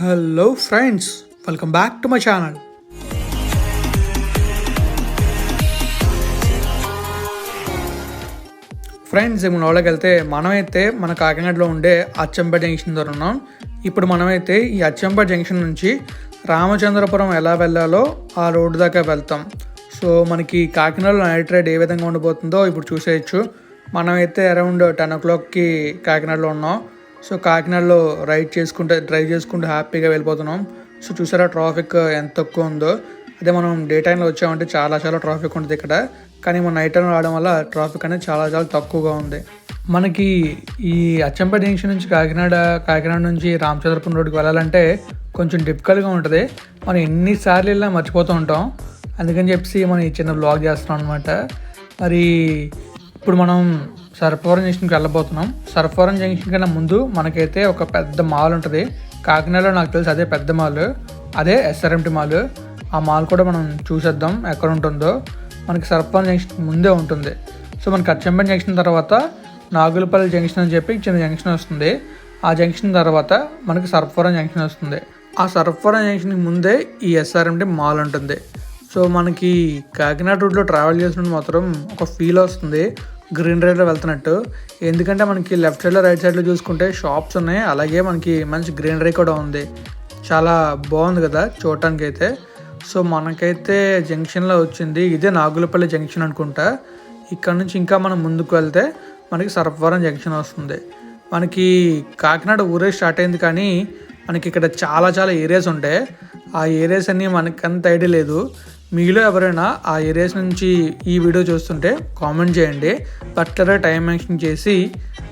Hello friends welcome back to my channel. Friends మన వాళ్ళకి వెళ్తే మనమైతే మన కాకినాడలో ఉండే అచ్చంపేట జంక్షన్ దగ్గర ఉన్నాం. ఇప్పుడు మనమైతే ఈ అచ్చంపేట జంక్షన్ నుంచి రామచంద్రపురం ఎలా వెళ్ళాలో ఆ రోడ్డు దాకా వెళ్తాం. సో మనకి కాకినాడలో నైట్ రైడ్ ఏ విధంగా ఉండబోతుందో ఇప్పుడు చూసేయచ్చు. మనమైతే అరౌండ్ టెన్ ఓ క్లాక్కి కాకినాడలో ఉన్నాం. సో కాకినాడలో రైడ్ చేసుకుంటే డ్రైవ్ చేసుకుంటూ హ్యాపీగా వెళ్ళిపోతున్నాం. సో చూసారా ట్రాఫిక్ ఎంత తక్కువ ఉందో. అదే మనం డే టైంలో వచ్చామంటే చాలా చాలా ట్రాఫిక్ ఉంటుంది ఇక్కడ. కానీ మనం నైట్ టైం రావడం వల్ల ట్రాఫిక్ అనేది చాలా చాలా తక్కువగా ఉంది. మనకి ఈ అచ్చంపేట జంక్షన్ నుంచి కాకినాడ కాకినాడ నుంచి రామచంద్రపురం రోడ్డుకి వెళ్ళాలంటే కొంచెం డిఫికల్ట్గా ఉంటుంది. మనం ఎన్నిసార్లు వెళ్ళినా మర్చిపోతూ ఉంటాం. అందుకని చెప్పి మనం ఈ చిన్న బ్లాగ్ చేస్తున్నాం అనమాట మరి ఇప్పుడు మనం సర్పవరం జంక్షన్కి వెళ్ళబోతున్నాం. సర్పవరం జంక్షన్ కన్నా ముందు మనకైతే ఒక పెద్ద మాల్ ఉంటుంది. కాకినాడలో నాకు తెలిసి అదే పెద్ద మాల్. అదే ఎస్ఆర్ఎంటి మాల్. ఆ మాల్ కూడా మనం చూసేద్దాం ఎక్కడ ఉంటుందో. మనకి సర్పవరం జంక్షన్ ముందే ఉంటుంది. సో మనకి అచ్చంపేట జంక్షన్ తర్వాత నాగులపల్లి జంక్షన్ అని చెప్పి చిన్న జంక్షన్ వస్తుంది. ఆ జంక్షన్ తర్వాత మనకి సర్పవరం జంక్షన్ వస్తుంది. ఆ సర్పవరం జంక్షన్కి ముందే ఈ ఎస్ఆర్ఎంటి మాల్ ఉంటుంది. సో మనకి కాకినాడ రూట్లో ట్రావెల్ చేసినప్పుడు మాత్రం ఒక ఫీల్ వస్తుంది. గ్రీన్ రైడ్లో వెళ్తున్నట్టు. ఎందుకంటే మనకి లెఫ్ట్ సైడ్లో రైట్ సైడ్లో చూసుకుంటే షాప్స్ ఉన్నాయి. అలాగే మనకి మంచి గ్రీనరీ కూడా ఉంది. చాలా బాగుంది కదా చూడటానికి అయితే సో మనకైతే జంక్షన్లో వచ్చింది. ఇదే నాగులపల్లి జంక్షన్ అనుకుంటా. ఇక్కడ నుంచి ఇంకా మనం ముందుకు వెళ్తే మనకి సర్పవరం జంక్షన్ వస్తుంది. మనకి కాకినాడ ఊరే స్టార్ట్ అయింది కానీ మనకి ఇక్కడ చాలా చాలా ఏరియాస్ ఉంటాయి ఆ ఏరియాస్ అన్నీ మనకి అంత ఐడియా లేదు. మీలో ఎవరైనా ఆ ఏరియాస్ నుంచి ఈ వీడియో చూస్తుంటే కామెంట్ చేయండి. పర్టికులర్గా టైం మెన్షన్ చేసి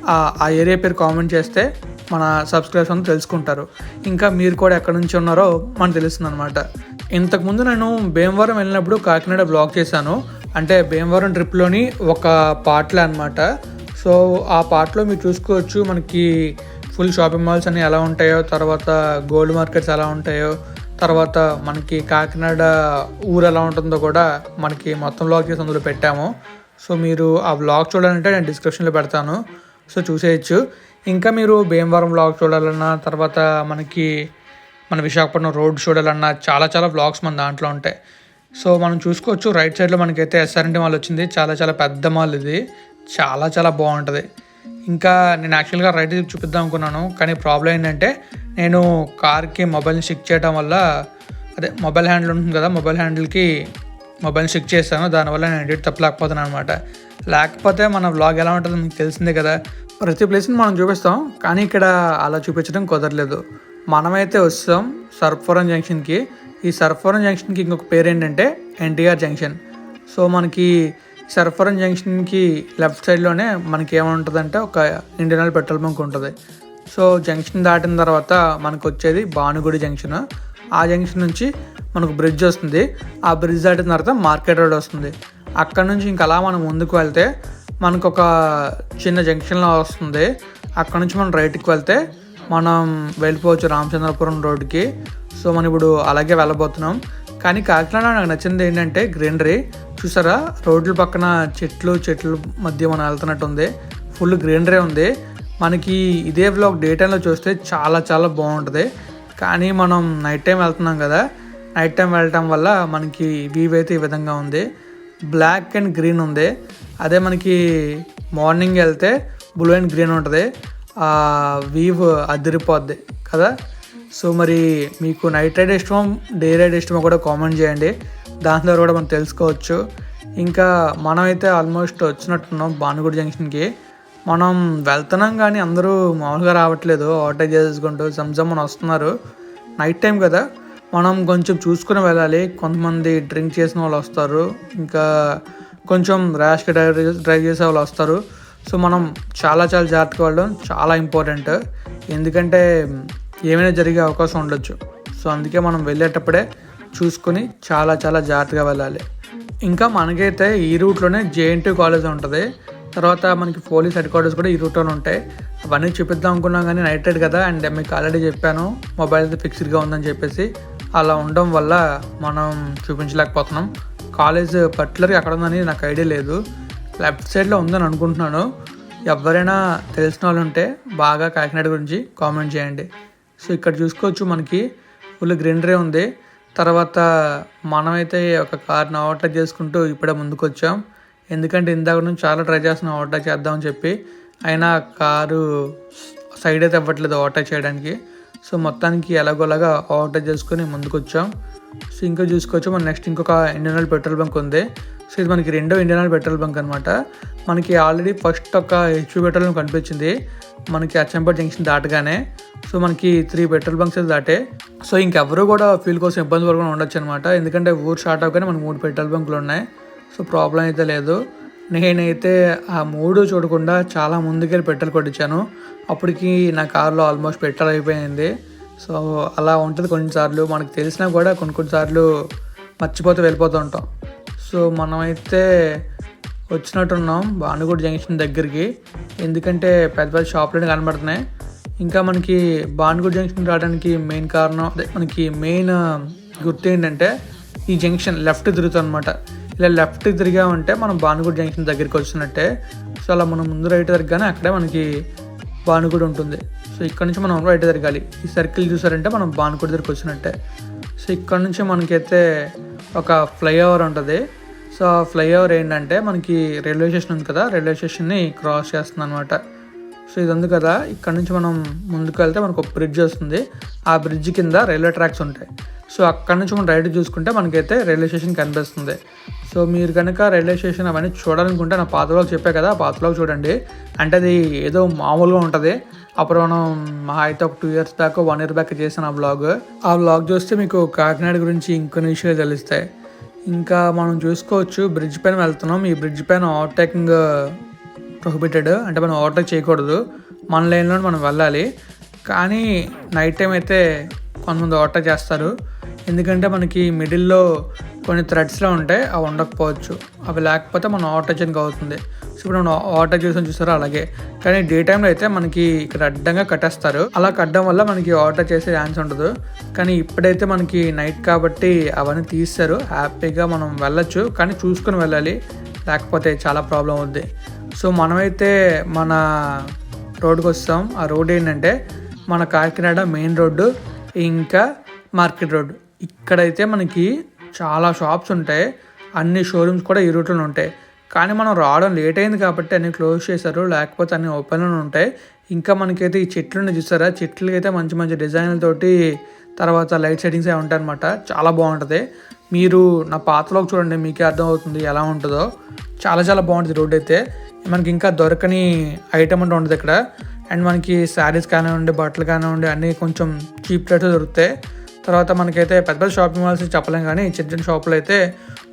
ఆ ఆ ఏరియా పేరు కామెంట్ చేస్తే మన సబ్స్క్రైబర్స్ అందరూ తెలుసుకుంటారు. ఇంకా మీరు కూడా ఎక్కడి నుంచి ఉన్నారో మనకు తెలుస్తుంది అనమాట ఇంతకుముందు నేను భీమవరం వెళ్ళినప్పుడు కాకినాడ బ్లాగ్ చేశాను. అంటే భీమవరం ట్రిప్లోని ఒక పార్ట్లే అనమాట సో ఆ పార్ట్లో మీరు చూసుకోవచ్చు మనకి ఫుల్ షాపింగ్ మాల్స్ అన్నీ ఎలా ఉంటాయో తర్వాత గోల్డ్ మార్కెట్స్ ఎలా ఉంటాయో తర్వాత మనకి కాకినాడ ఊరు ఎలా ఉంటుందో కూడా మనకి మొత్తం బ్లాగ్ చేసి అందులో పెట్టాము. సో మీరు ఆ బ్లాగ్ చూడాలంటే నేను డిస్క్రిప్షన్లో పెడతాను. సో చూసేయచ్చు. ఇంకా మీరు భీమవరం బ్లాగ్ చూడాలన్నా తర్వాత మనకి మన విశాఖపట్నం రోడ్ చూడాలన్నా చాలా చాలా బ్లాగ్స్ మన దాంట్లో ఉంటాయి. సో మనం చూసుకోవచ్చు రైట్ సైడ్లో మనకైతే ఎస్ఆర్ఎంటి మాల్ వచ్చింది. చాలా చాలా పెద్ద మాల్ ఇది. చాలా చాలా బాగుంటుంది. ఇంకా నేను యాక్చువల్గా రైట్ చూపిద్దాం అనుకున్నాను. కానీ ప్రాబ్లం ఏంటంటే నేను కార్కి మొబైల్ని స్టిక్ చేయడం వల్ల అదే మొబైల్ హ్యాండిల్ ఉంటుంది కదా మొబైల్ హ్యాండిల్కి మొబైల్ స్టిక్ చేస్తాను దానివల్ల నేను ఎడిట్ తప్పలేకపోతున్నాను అనమాట. లేకపోతే మన వ్లాగ్ ఎలా ఉంటుందో మీకు తెలిసిందే కదా. ప్రతి ప్లేస్ని మనం చూపిస్తాం కానీ ఇక్కడ అలా చూపించడం కుదరలేదు. మనమైతే వస్తాం సర్ఫోరం జంక్షన్కి. ఈ సర్ఫోరం జంక్షన్కి ఇంకొక పేరు ఏంటంటే ఎన్టీఆర్ జంక్షన్. సో మనకి సర్ఫరం జంక్షన్కి లెఫ్ట్ సైడ్లోనే మనకి ఏముంటుందంటే ఒక ఇండియన్ ఆయిల్ పెట్రోల్ బంక్ ఉంటుంది. సో జంక్షన్ దాటిన తర్వాత మనకు వచ్చేది భానుగుడి జంక్షన్. ఆ జంక్షన్ నుంచి మనకు బ్రిడ్జ్ వస్తుంది. ఆ బ్రిడ్జ్ దాటిన తర్వాత మార్కెట్ రోడ్ వస్తుంది. అక్కడ నుంచి ఇంకా అలా మనం ముందుకు వెళ్తే మనకు ఒక చిన్న జంక్షన్లో వస్తుంది. అక్కడ నుంచి మనం రైట్కి వెళ్తే మనం వెళ్ళిపోవచ్చు రామచంద్రపురం రోడ్కి. సో మనం ఇప్పుడు అలాగే వెళ్ళబోతున్నాం. కానీ కాకినాడ నాకు నచ్చింది ఏంటంటే గ్రీనరీ. చూసారా? రోడ్ల పక్కన చెట్లు చెట్ల మధ్య మనం వెళ్తున్నట్టు ఉంది ఫుల్ గ్రీనరీ ఉంది. మనకి ఇదే వ్లాగ్ డే టైంలో చూస్తే చాలా చాలా బాగుంటుంది. కానీ మనం నైట్ టైం వెళ్తున్నాం కదా నైట్ టైం వెళ్ళటం వల్ల మనకి వ్యూ అయితే ఈ విధంగా ఉంది. బ్లాక్ అండ్ గ్రీన్ ఉంది. అదే మనకి మార్నింగ్ వెళ్తే బ్లూ అండ్ గ్రీన్ ఉంటుంది. ఆ వీవ్ అదిరిపోద్ది కదా. సో మరి మీకు నైట్ రైడ్ ఇష్టమో డే రైడ్ ఇష్టమో కూడా కామెంట్ చేయండి. దాని ద్వారా కూడా మనం తెలుసుకోవచ్చు. ఇంకా మనమైతే ఆల్మోస్ట్ వచ్చినట్టున్నాం భానుగుడి జంక్షన్కి మనం వెళ్తున్నాం కానీ అందరూ మామూలుగా రావట్లేదు. ఆటో చేసుకుంటూ సంసమ్మని వస్తున్నారు. నైట్ టైం కదా. మనం కొంచెం చూసుకుని వెళ్ళాలి. కొంతమంది డ్రింక్ చేసిన వాళ్ళు వస్తారు. ఇంకా కొంచెం ర్యాష్గా డ్రైవ్ డ్రైవ్ చేసే వాళ్ళు వస్తారు. సో మనం చాలా చాలా జాగ్రత్తగా వెళ్ళడం చాలా ఇంపార్టెంట్ ఎందుకంటే ఏమైనా జరిగే అవకాశం ఉండొచ్చు. సో అందుకే మనం వెళ్ళేటప్పుడే చూసుకొని చాలా చాలా జాగ్రత్తగా వెళ్ళాలి. ఇంకా మనకైతే ఈ రూట్లోనే జేఎన్టీ కాలేజ్ ఉంటుంది. తర్వాత మనకి పోలీస్ హెడ్ క్వార్టర్స్ కూడా ఈ రూట్లోనే ఉంటాయి. అవన్నీ చూపిద్దాం అనుకున్నాం కానీ నైట్ రైడ్ కదా అండ్ మీకు ఆల్రెడీ చెప్పాను మొబైల్ అయితే ఫిక్స్డ్గా ఉందని చెప్పేసి. అలా ఉండడం వల్ల మనం చూపించలేకపోతున్నాం. కాలేజ్ పర్టికులర్గా ఎక్కడ ఉందని నాకు ఐడియా లేదు. లెఫ్ట్ సైడ్లో ఉందని అనుకుంటున్నాను. ఎవరైనా తెలిసిన వాళ్ళు ఉంటే బాగా కాకినాడ గురించి కామెంట్ చేయండి. సో ఇక్కడ చూసుకోవచ్చు మనకి ఫుల్ గ్రీనరీ ఉంది. తర్వాత మనమైతే ఒక కార్ని ఓవర్టేక్ చేసుకుంటూ ఇప్పుడే ముందుకు వచ్చాం ఎందుకంటే ఇందాక నుంచి చాలా ట్రై చేస్తున్నాం ఓవర్టేక్ చేద్దామని చెప్పి. అయినా కారు సైడ్ అయితే ఇవ్వట్లేదు ఓవర్టేక్ చేయడానికి. సో మొత్తానికి ఎలాగోలాగా ఓవర్టేక్ చేసుకొని ముందుకు వచ్చాం సో ఇంకా చూసుకోవచ్చు. మన నెక్స్ట్ ఇంకొక ఇండియన్ ఆయిల్ పెట్రోల్ బంక్ ఉంది. సో ఇది మనకి రెండో ఇండియన్ ఆయిల్ పెట్రోల్ బంక్ అనమాట మనకి ఆల్రెడీ ఫస్ట్ ఒక హెచ్పి పెట్రోల్ బంక్ కనిపించింది. మనకి అచ్చంపేట జంక్షన్ దాటగానే. సో మనకి త్రీ పెట్రోల్ బంక్స్ దాటే. సో ఇంకెవరు కూడా ఫీల్ కోసం ఇబ్బంది పడకుండా ఉండొచ్చు అనమాట ఎందుకంటే ఊరు స్టార్ట్ అవ్వగానే మనకి మూడు పెట్రోల్ బంకులు ఉన్నాయి. సో ప్రాబ్లం అయితే లేదు. నేనైతే ఆ మూడు చూడకుండా చాలా ముందుకెళ్ళి పెట్రోల్ కొట్టించాను. అప్పటికి నా కారులో ఆల్మోస్ట్ పెట్రోల్ అయిపోయింది. సో అలా ఉంటుంది కొన్నిసార్లు. మనకు తెలిసినా కూడా కొన్ని కొన్నిసార్లు మర్చిపోతూ వెళ్ళిపోతూ ఉంటాం. సో మనమైతే వచ్చినట్టున్నాం భానుగూడ జంక్షన్ దగ్గరికి. ఎందుకంటే పెద్ద పెద్ద షాపులన్నీ కనబడుతున్నాయి. ఇంకా మనకి భానుగూడ జంక్షన్ రావడానికి మెయిన్ కారణం అదే మనకి మెయిన్ గుర్తు ఏంటంటే ఈ జంక్షన్ లెఫ్ట్ తిరుగుతుంది అనమాట ఇలా లెఫ్ట్ తిరిగామంటే మనం భానుగుడి జంక్షన్ దగ్గరికి వచ్చినట్టే. సో అలా మనం ముందు రైట్ తిరగగానే అక్కడే మనకి భానుగుడి ఉంటుంది. సో ఇక్కడ నుంచి మనం రైట్ తిరగాలి. ఈ సర్కిల్ చూసారంటే మనం భానుగుడి దగ్గరికి వచ్చినట్టే. సో ఇక్కడ నుంచి మనకైతే ఒక ఫ్లైఓవర్ ఉంటుంది. సో ఆ ఫ్లైఓవర్ ఏంటంటే మనకి రైల్వే స్టేషన్ ఉంది కదా రైల్వే స్టేషన్ని క్రాస్ చేస్తుంది అనమాట సో ఇది ఉంది కదా ఇక్కడ నుంచి మనం ముందుకు వెళ్తే మనకు ఒక బ్రిడ్జ్ వస్తుంది. ఆ బ్రిడ్జ్ కింద రైల్వే ట్రాక్స్ ఉంటాయి. సో అక్కడ నుంచి మనం రైట్ చూసుకుంటే మనకైతే రైల్వే స్టేషన్ కనిపిస్తుంది. సో మీరు కనుక రైల్వే స్టేషన్ అవన్నీ చూడాలనుకుంటే నా పాత వ్లాగ్ చెప్పే కదా ఆ పాత వ్లాగ్ చూడండి. అంటే అది ఏదో మామూలుగా ఉంటుంది. అప్పుడు మనం మా అయితే ఒక two years back one year back చేసిన ఆ బ్లాగ్ ఆ బ్లాగ్ చూస్తే మీకు కాకినాడ గురించి ఇంకొన్ని విషయాలు తెలుస్తాయి. ఇంకా మనం చూసుకోవచ్చు బ్రిడ్జ్ పైన వెళ్తున్నాం. ఈ బ్రిడ్జ్ పైన ఓవర్టేకింగ్ ప్రొహిబిటెడ్ అంటే మనం ఓవర్టేక్ చేయకూడదు. మన లైన్లో మనం వెళ్ళాలి. కానీ నైట్ టైం అయితే కొంతమంది ఓవర్టేక్ చేస్తారు. ఎందుకంటే మనకి మిడిల్లో కొన్ని థ్రెడ్స్లో ఉంటాయి అవి ఉండకపోవచ్చు. అవి లేకపోతే మనం ఓవర్టేక్ చేయడానికి అవుతుంది. సో ఇప్పుడు మనం ఓవర్టేక్ చేసాం చూసారో అలాగే. కానీ డే టైంలో అయితే మనకి ఇక్కడ అడ్డంగా కట్టేస్తారు. అలా కట్టడం వల్ల మనకి ఓవర్టేక్ చేసే ఛాన్స్ ఉండదు. కానీ ఇప్పుడైతే మనకి నైట్ కాబట్టి అవన్నీ తీస్తారు హ్యాపీగా మనం వెళ్ళొచ్చు. కానీ చూసుకొని వెళ్ళాలి. లేకపోతే చాలా ప్రాబ్లం అవుద్ది. సో మనమైతే మన రోడ్డుకి వస్తాం. ఆ రోడ్ ఏంటంటే మన కాకినాడ మెయిన్ రోడ్డు ఇంకా మార్కెట్ రోడ్డు. ఇక్కడైతే మనకి చాలా షాప్స్ ఉంటాయి. అన్ని షోరూమ్స్ కూడా ఈ రూట్లో ఉంటాయి. కానీ మనం రావడం లేట్ అయింది కాబట్టి అన్ని క్లోజ్ చేశారు. లేకపోతే అన్ని ఓపెన్లో ఉంటాయి. ఇంకా మనకైతే ఈ చెట్లు చూసారా? చెట్లకి అయితే మంచి మంచి డిజైన్లతోటి తర్వాత లైట్ సెట్టింగ్స్ అవి ఉంటాయి అనమాట చాలా బాగుంటుంది. మీరు నా పాతలోకి చూడండి మీకే అర్థమవుతుంది ఎలా ఉంటుందో. చాలా చాలా బాగుంటుంది రోడ్ అయితే. మనకి ఇంకా దొరకని ఐటమ్ అంటే ఉంటుంది ఇక్కడ. అండ్ మనకి శారీస్ కానివ్వండి బట్టలు కానివ్వండి అన్నీ కొంచెం చీప్ రేట్లో దొరుకుతాయి. తర్వాత మనకైతే పెద్ద పెద్ద షాపింగ్ మాల్స్ చెప్పలేం కానీ చిన్న చిన్న షాపులు అయితే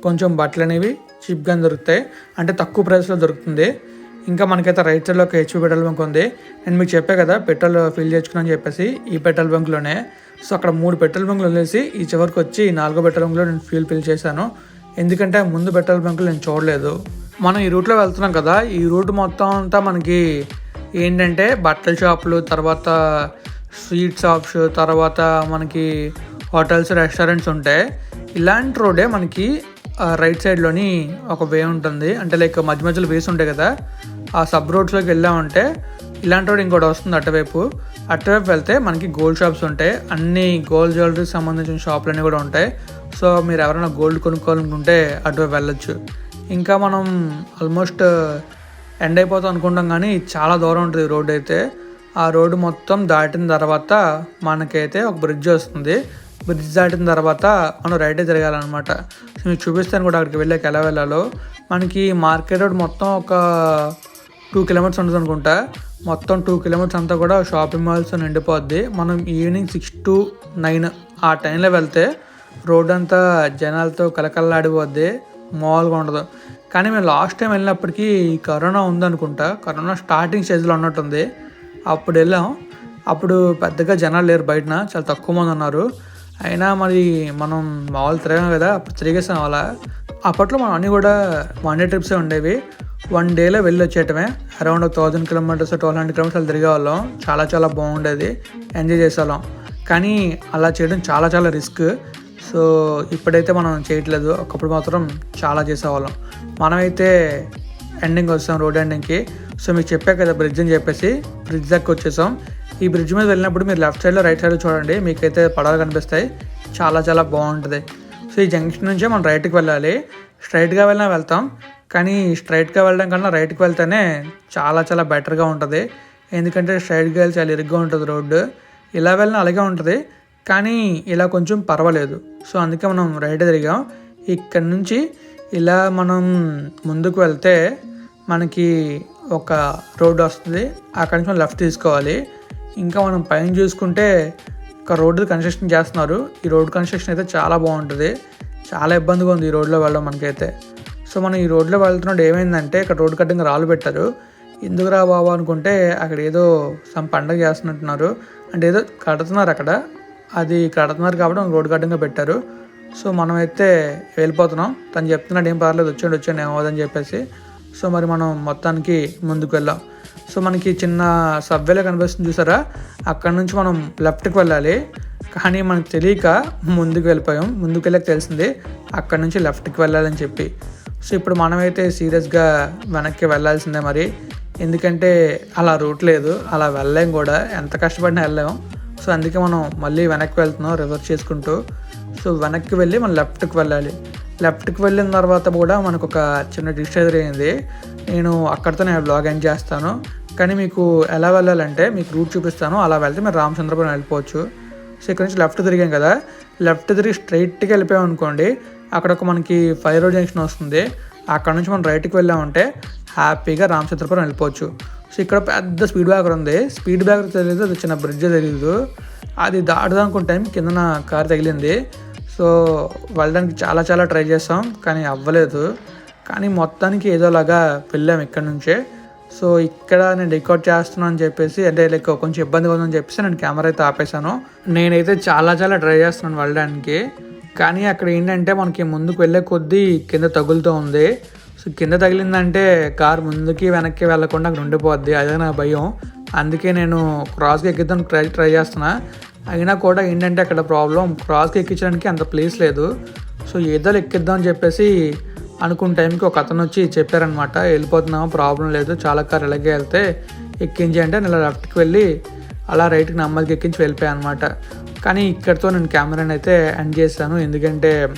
కొంచెం బట్టలు అనేవి చీప్గా దొరుకుతాయి. అంటే తక్కువ ప్రైస్లో దొరుకుతుంది. ఇంకా మనకైతే రైట్ సైడ్లో ఒక హెచ్పి పెట్రోల్ బంక్ ఉంది. నేను మీకు చెప్పే కదా పెట్రోల్ ఫిల్ చేసుకున్నాను చెప్పేసి ఈ పెట్రోల్ బంక్లోనే సో అక్కడ మూడు పెట్రోల్ బంకులు వదిలేసి ఈ చివరికి వచ్చి నాలుగో పెట్రోల్ బంక్లో నేను ఫ్యూల్ ఫిల్ చేశాను. ఎందుకంటే ముందు పెట్రోల్ బంకులు నేను చూడలేదు. మనం ఈ రూట్లో వెళ్తున్నాం కదా ఈ రూట్ మొత్తం అంతా మనకి ఏంటంటే బట్టల షాపులు తర్వాత స్వీట్ షాప్స్ తర్వాత మనకి హోటల్స్ రెస్టారెంట్స్ ఉంటాయి. ఇలాంటి రోడే మనకి రైట్ సైడ్లోని ఒక వే ఉంటుంది. అంటే లైక్ మధ్య మధ్యలో వేస్ ఉంటాయి కదా. ఆ సబ్ రోడ్స్లోకి వెళ్ళామంటే ఇలాంటి రోడ్ ఇంకోటి వస్తుంది అటువైపు. అటువైపు వెళ్తే మనకి గోల్డ్ షాప్స్ ఉంటాయి. అన్ని గోల్డ్ జ్యువెలరీకి సంబంధించిన షాపులన్నీ కూడా ఉంటాయి. సో మీరు ఎవరైనా గోల్డ్ కొనుక్కోవాలనుకుంటే అటువైపు వెళ్ళొచ్చు. ఇంకా మనం ఆల్మోస్ట్ ఎండ్ అయిపోతాం అనుకుంటాం కానీ చాలా దూరం ఉంటుంది రోడ్ అయితే. ఆ రోడ్డు మొత్తం దాటిన తర్వాత మనకైతే ఒక బ్రిడ్జ్ వస్తుంది. బ్రిడ్జ్ దాటిన తర్వాత మనం రైటే తిరగాలన్నమాట. సో మీకు చూపిస్తాను కూడా అక్కడికి వెళ్ళాక ఎలా వెళ్ళాలో. మనకి మార్కెట్ రోడ్ మొత్తం ఒక టూ కిలోమీటర్స్ ఉంటుంది అనుకుంటా. మొత్తం టూ కిలోమీటర్స్ అంతా కూడా షాపింగ్ మాల్స్ నిండిపోద్ది. మనం ఈవినింగ్ సిక్స్ టు నైన్ ఆ టైంలో వెళ్తే రోడ్ అంతా జనాలతో కలకల్లాడిపోద్ది మామూలుగా ఉండదు. కానీ మేము లాస్ట్ టైం వెళ్ళినప్పటికీ కరోనా ఉందనుకుంటా. కరోనా స్టార్టింగ్ స్టేజ్లో ఉన్నట్టుంది. అప్పుడు వెళ్ళాం. అప్పుడు పెద్దగా జనాలు లేరు బయటన చాలా తక్కువ మంది ఉన్నారు. అయినా మరి మనం మామూలు తిరగాం కదా అప్పుడు తిరిగేసాం అలా. అప్పట్లో మనం అన్నీ కూడా వన్ డే ట్రిప్సే ఉండేవి. వన్ డేలో వెళ్ళి వచ్చేయటమే. Around thousand kilometres twelve hundred kilometres తిరిగే వాళ్ళం చాలా చాలా బాగుండేది. ఎంజాయ్ చేసేవాళ్ళం. కానీ అలా చేయడం చాలా చాలా రిస్క్ సో ఇప్పుడైతే మనం చేయట్లేదు. ఒకప్పుడు మాత్రం చాలా చేసేవాళ్ళం. మనమైతే ఎండింగ్ వస్తాం రోడ్ ఎండింగ్కి సో మీకు చెప్పా కదా బ్రిడ్జ్ అని చెప్పేసి. బ్రిడ్జ్ దాకా వచ్చేసాం. ఈ బ్రిడ్జ్ మీద వెళ్ళినప్పుడు మీరు లెఫ్ట్ సైడ్లో రైట్ సైడ్లో చూడండి. మీకైతే పడవలు కనిపిస్తాయి. చాలా చాలా బాగుంటుంది. సో ఈ జంక్షన్ నుంచే మనం రైట్కి వెళ్ళాలి. స్ట్రైట్గా వెళ్ళినా వెళ్తాం. కానీ స్ట్రైట్గా వెళ్ళడం కన్నా రైట్కి వెళ్తేనే చాలా చాలా బెటర్గా ఉంటుంది. ఎందుకంటే స్ట్రైట్గా వెళ్ళి చాలా ఇరుగ్గా ఉంటుంది రోడ్డు. ఇలా వెళ్ళినా అలాగే ఉంటుంది. కానీ ఇలా కొంచెం పర్వాలేదు. సో అందుకే మనం రైట్ తిరిగాం. ఇక్కడ నుంచి ఇలా మనం ముందుకు వెళ్తే మనకి ఒక రోడ్డు వస్తుంది. అక్కడి నుంచి మనం లెఫ్ట్ తీసుకోవాలి. ఇంకా మనం పైన చూసుకుంటే ఒక రోడ్డు కన్స్ట్రక్షన్ చేస్తున్నారు. ఈ రోడ్డు కన్స్ట్రక్షన్ అయితే చాలా బాగుంటుంది. చాలా ఇబ్బందిగా ఉంది ఈ రోడ్లో వెళ్ళడం మనకైతే. సో మనం ఈ రోడ్లో వెళ్తున్నప్పుడు ఏమైందంటే ఇక్కడ రోడ్డు కట్టింగ్ రాళ్ళు పెట్టారు. ఎందుకు రా బాబు అనుకుంటే అక్కడ ఏదో సమ్ పండగ చేస్తున్నట్టున్నారు. అంటే ఏదో కడుతున్నారు అక్కడ. అది కడుతున్నారు కాబట్టి రోడ్డు కట్టింగ్గా పెట్టారు. సో మనమైతే వెళ్ళిపోతున్నాం. తను చెప్తున్నాడు ఏం పర్లేదు వచ్చాడు వచ్చాడు ఏమవుదని చెప్పేసి. సో మరి మనం మొత్తానికి ముందుకు వెళ్ళాం సో మనకి చిన్న సబ్వేలో కనిపిస్తుంది చూసారా? అక్కడ నుంచి మనం లెఫ్ట్కి వెళ్ళాలి. కానీ మనకు తెలియక ముందుకు వెళ్ళిపోయాం. ముందుకు వెళ్ళక తెలిసింది అక్కడ నుంచి లెఫ్ట్కి వెళ్ళాలని చెప్పి. సో ఇప్పుడు మనమైతే సీరియస్గా వెనక్కి వెళ్ళాల్సిందే మరి. ఎందుకంటే అలా రూట్ లేదు. అలా వెళ్ళలేం కూడా. ఎంత కష్టపడినా వెళ్ళాం సో అందుకే మనం మళ్ళీ వెనక్కి వెళ్తున్నాం రివర్స్ చేసుకుంటూ. సో వెనక్కి వెళ్ళి మనం లెఫ్ట్కి వెళ్ళాలి. లెఫ్ట్కి వెళ్ళిన తర్వాత కూడా మనకు ఒక చిన్న డిష్ ఎదురైంది. నేను అక్కడితో నేను బ్లాగ్ ఎండ్ చేస్తాను. కానీ మీకు ఎలా వెళ్ళాలంటే మీకు రూట్ చూపిస్తాను. అలా వెళ్తే మీరు రామచంద్రపురం వెళ్ళిపోవచ్చు. సో ఇక్కడ నుంచి లెఫ్ట్ తిరిగాం కదా. లెఫ్ట్ తిరిగి స్ట్రైట్కి వెళ్ళిపోయాం అనుకోండి అక్కడ ఒక మనకి ఫైవ్ రోడ్ జంక్షన్ వస్తుంది. అక్కడ నుంచి మనం రైట్కి వెళ్ళామంటే హ్యాపీగా రామచంద్రపురం వెళ్ళిపోవచ్చు. సో ఇక్కడ పెద్ద స్పీడ్ బ్రేకర్ ఉంది. స్పీడ్ బ్రేకర్ తెలియదు అది చిన్న బ్రిడ్జ్ తెలియదు అది దాటుదానుకున్న టైం కిందన కారు తగిలింది. సో వెళ్ళడానికి చాలా చాలా ట్రై చేస్తాం కానీ అవ్వలేదు. కానీ మొత్తానికి ఏదోలాగా వెళ్ళాం ఇక్కడ నుంచే. సో ఇక్కడ నేను రికార్డ్ చేస్తున్నాను అని చెప్పేసి అంటే లైక్ కొంచెం ఇబ్బందిగా ఉందని చెప్పేసి నేను కెమెరా అయితే ఆపేశాను. నేనైతే చాలా చాలా ట్రై చేస్తున్నాను వెళ్ళడానికి. కానీ అక్కడ ఏంటంటే మనకి ముందుకు వెళ్ళే కొద్దీ కింద తగులుతూ ఉంది. సో కింద తగిలిందంటే కార్ ముందుకి వెనక్కి వెళ్ళకుండా అక్కడ ఉండిపోద్ది. అదే నా భయం. అందుకే నేను క్రాస్కి ఎక్కిద్దాం ట్రై ట్రై చేస్తున్నా. అయినా కూడా ఏంటంటే అక్కడ ప్రాబ్లం క్రాస్కి ఎక్కించడానికి అంత ప్లేస్ లేదు. సో ఏదో ఎక్కిద్దాం అని చెప్పేసి అనుకున్న టైంకి ఒక అతను వచ్చి చెప్పారనమాట వెళ్ళిపోతున్నాము ప్రాబ్లం లేదు చాలా కార్ ఇలాగే వెళ్తే ఎక్కించి అంటే నేను లెఫ్ట్కి వెళ్ళి అలా రైట్కి నెమ్మదికి ఎక్కించి వెళ్ళిపోయాను అనమాట కానీ ఇక్కడితో నేను కెమెరాని అయితే ఎండ్ చేశాను ఎందుకంటే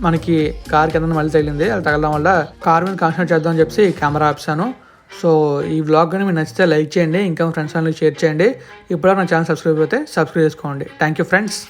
మనకి కార్ కింద మళ్ళీ తగిలింది అలా తగలడం వల్ల కార్ మీద కాన్సన్ట్రేట్ చేద్దాం అని చెప్పి కెమెరా ఆప్సాను సో ఈ బ్లాగ్ కానీ మీకు నచ్చితే లైక్ చేయండి ఇంకా ఫ్రెండ్స్ వాళ్ళకి షేర్ చేయండి. ఇప్పుడు నా ఛానల్ సబ్స్క్రైబ్ అయితే సబ్స్క్రైబ్ చేసుకోండి. Thank you friends